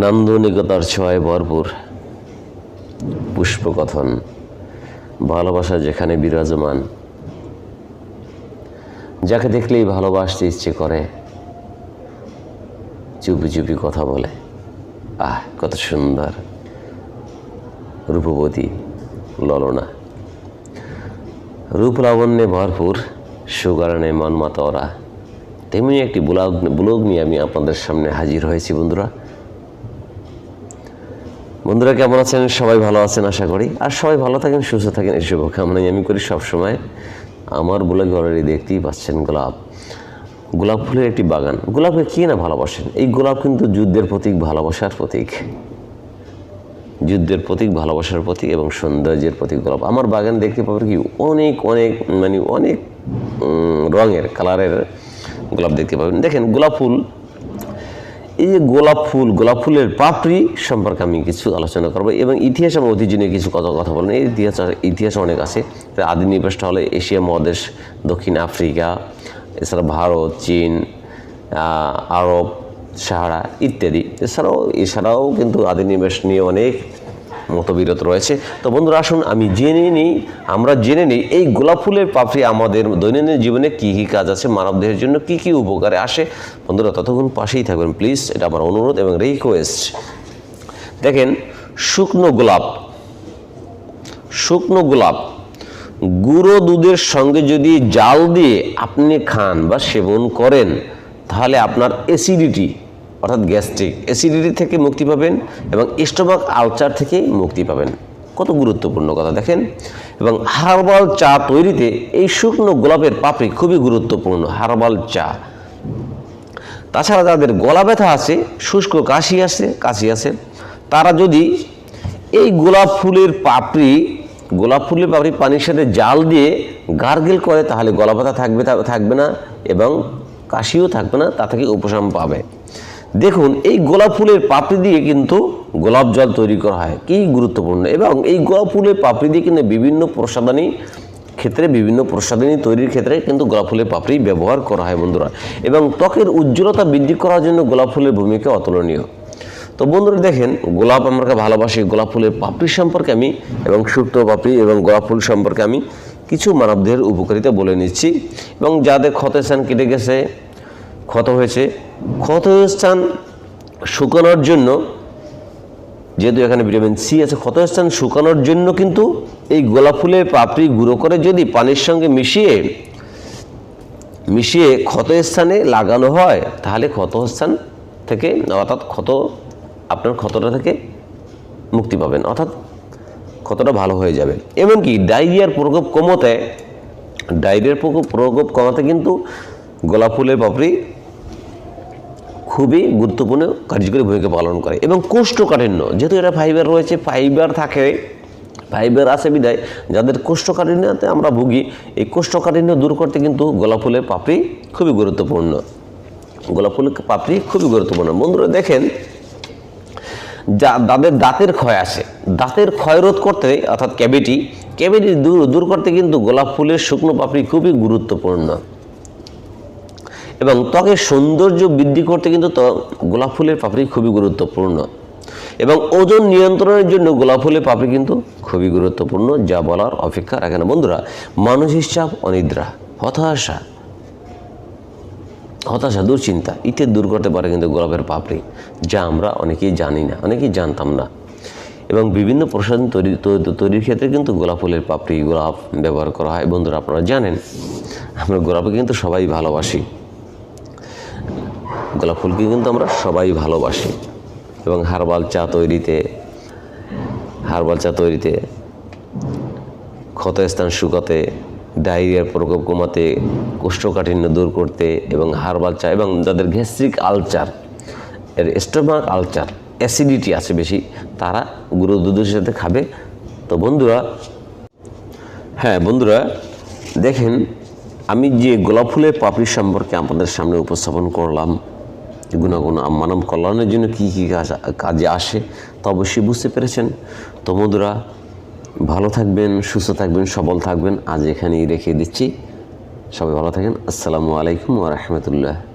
নান্দনিকতার ছোঁয়ায় ভরপুর পুষ্পকথন, ভালোবাসা যেখানে বিরাজমান। যাকে দেখলেই ভালোবাসতে ইচ্ছে করে, চুপি চুপি কথা বলে। আহ, কত সুন্দর। রূপবতী, ললনা। রূপ লাবণ্যে ভরপুর, সুগারণে মনমাতা ওরা তেমনি একটি ব্লগ ব্লগ নিয়ে আমি আপনাদের সামনে হাজির হয়েছি বন্ধুরা। বন্ধুরা, কেমন আছেন? সবাই ভালো আছেন আশা করি। আর সবাই ভালো থাকেন, সুস্থ থাকেন, এই শুভকামনাই আমি করি সবসময়। আমার বলে অলরেডি দেখতেই পাচ্ছেন গোলাপ। গোলাপ ফুলের একটি বাগান। গোলাপকে কে না ভালোবাসেন? এই গোলাপ কিন্তু যুদ্ধের প্রতীক, ভালোবাসার প্রতীক। যুদ্ধের প্রতীক, ভালোবাসার প্রতীক এবং সৌন্দর্যের প্রতীক গোলাপ। আমার বাগান দেখতে পাবেন কি, অনেক অনেক মানে অনেক রঙের, কালারের গোলাপ দেখতে পাবেন। দেখেন, গোলাপ ফুল এই যে গোলাপ ফুল, গোলাপ ফুলের পাপড়ি সম্পর্কে আমি কিছু আলোচনা করব এবং ইতিহাস এবং ঐতিহ্য নিয়ে কিছু কথা কথা বলেন এই ইতিহাস ইতিহাস অনেক আছে। আদি নিবেশটা হলে এশিয়া মহাদেশ, দক্ষিণ আফ্রিকা, এছাড়া ভারত, চীন আরব, সাহারা ইত্যাদি। এছাড়াও এছাড়াও কিন্তু আদি নিবেশ নিয়ে অনেক মতবিরোধ রয়েছে। তো বন্ধুরা, আসুন আমি জেনে নিই, আমরা জেনে নিই, এই গোলাপ ফুলের পাপড়ি আমাদের দৈনন্দিন জীবনে কী কী কাজ আছে, মানবদেহের জন্য কী কী উপকারে আসে? বন্ধুরা, ততক্ষণ পাশেই থাকবেন, প্লিজ, এটা আমার অনুরোধ এবং রিকোয়েস্ট দেখেন, শুকনো গোলাপ শুকনো গোলাপ, গুঁড়ো দুধের সঙ্গে যদি জাল দিয়ে আপনি খান বা সেবন করেন, তাহলে আপনার অ্যাসিডিটি অর্থাৎ গ্যাস্ট্রিক অ্যাসিডিটি থেকে মুক্তি পাবেন এবং স্টোমাক আলচার থেকে মুক্তি পাবেন। কত গুরুত্বপূর্ণ কথা দেখেন। এবং হার্বাল চা তৈরিতে এই শুকনো গোলাপের পাপড়ি খুবই গুরুত্বপূর্ণ, হার্বাল চা। তাছাড়া যাদের গলা ব্যথা আছে, শুষ্ক কাশি আছে কাশি আছে, তারা যদি এই গোলাপ ফুলের পাপড়ি, গোলাপ ফুলের পাপড়ি পানির সাথে জাল দিয়ে গার্গেল করে, তাহলে গলা ব্যথা থাকবে থাকবে না এবং কাশিও থাকবে না, তা থেকে উপশম পাবে। দেখুন, এই গোলাপ ফুলের পাপড়ি দিয়ে কিন্তু গোলাপ জল তৈরি করা হয়। কি গুরুত্বপূর্ণ? এবং এই গোলাপ ফুলের পাপড়ি দিয়ে কিন্তু বিভিন্ন প্রসাদানী ক্ষেত্রে, বিভিন্ন প্রসাধনী তৈরির ক্ষেত্রে কিন্তু গোলাপ ফুলের পাপড়ি ব্যবহার করা হয় বন্ধুরা। এবং ত্বকের উজ্জ্বলতা বৃদ্ধি করার জন্য গোলাপ ফুলের ভূমিকা অতুলনীয়। তো বন্ধুরা দেখেন, গোলাপ আমরা ভালোবাসি, গোলাপ ফুলের পাপড়ি সম্পর্কে আমি এবং শুক্তো পাপড়ি এবং গোলাপ ফুল সম্পর্কে আমি কিছু মানবদেহের উপকারিতা বলে নিচ্ছি। এবং যাদের ক্ষত স্থান কেটে গেছে ক্ষত হয়েছে। ক্ষত স্থান শুকানোর জন্য যেহেতু এখানে ভিটামিন সি আছে, ক্ষতস্থান শুকানোর জন্য কিন্তু এই গোলাপ ফুলের পাপড়ি গুঁড়ো করে যদি পানির সঙ্গে মিশিয়ে মিশিয়ে ক্ষতস্থানে লাগানো হয়, তাহলে ক্ষতস্থান থেকে অর্থাৎ ক্ষত, আপনার ক্ষতটা থেকে মুক্তি পাবেন। অর্থাৎ ক্ষতটা ভালো হয়ে যাবে। এমনকি ডায়রিয়ার প্রকোপ কমতে, ডায়রিয়ার প্রকোপ প্রকোপ কমাতে কিন্তু গোলাপ ফুলের পাপড়ি খুবই গুরুত্বপূর্ণ কার্যকরী ভূমিকা পালন করে। এবং কোষ্ঠকাঠিন্য, যেহেতু এটা ফাইবার রয়েছে ফাইবার থাকে ফাইবার আছে বিদায়, যাদের কোষ্ঠকাঠিন্যতে আমরা ভুগি, এই কোষ্ঠকাঠিন্য দূর করতে কিন্তু গোলাপ ফুলের পাপড়ি খুবই গুরুত্বপূর্ণ। গোলাপ ফুলের পাপড়ি খুবই গুরুত্বপূর্ণ। বন্ধুরা, দেখেন, যা তাদের দাঁতের ক্ষয় আসে। দাঁতের ক্ষয় রোধ করতে, অর্থাৎ ক্যাভিটি ক্যাভিটি দূর দূর করতে কিন্তু গোলাপ ফুলের শুকনো পাপড়ি খুবই গুরুত্বপূর্ণ। এবং ত্বকের সৌন্দর্য বৃদ্ধি করতে কিন্তু গোলাপ ফুলের পাপড়ি খুবই গুরুত্বপূর্ণ। এবং ওজন নিয়ন্ত্রণের জন্য গোলাপ ফুলের পাপড়ি কিন্তু খুবই গুরুত্বপূর্ণ, যা বলার অপেক্ষা রাখে না। বন্ধুরা মানসিক চাপ, অনিদ্রা, হতাশা হতাশা, দুশ্চিন্তা ইত্যাদি দূর করতে পারে কিন্তু গোলাপের পাপড়ি, যা আমরা অনেকেই জানি না, অনেকেই জানতাম না। এবং বিভিন্ন প্রসাধন তৈরি তৈরির ক্ষেত্রে কিন্তু গোলাপ ফুলের পাপড়ি, গোলাপ ব্যবহার করা হয়। বন্ধুরা, আপনারা জানেন, আমরা গোলাপকে কিন্তু সবাই ভালোবাসি। গোলাপ ফুলকে কিন্তু আমরা সবাই ভালোবাসি। এবং হার্বাল চা তৈরিতে, হার্বাল চা তৈরিতে, ক্ষতস্থান শুকাতে, ডায়রিয়ার প্রকোপ কমাতে, কোষ্ঠকাঠিন্য দূর করতে এবং হার্বাল চা এবং যাদের গ্যাস্ট্রিক আলচার, এর স্টোমাক আলচার, অ্যাসিডিটি আছে বেশি, তারা গুঁড়ো দুধের সাথে খাবে। তো বন্ধুরা হ্যাঁ বন্ধুরা, দেখেন, আমি যে গোলাপ ফুলের পাপড়ি সম্পর্কে আপনাদের সামনে উপস্থাপন করলাম গুণাগুণ মানব কল্যাণের জন্য কী কী কাজ আসে, তা অবশ্যই বুঝতে পেরেছেন। তো বন্ধুরা, ভালো থাকবেন, সুস্থ থাকবেন, সবল থাকবেন। আজ এখানেই রেখে দিচ্ছি। সবাই ভালো থাকেন। আসসালামু আলাইকুম ওয়া রাহমাতুল্লাহ।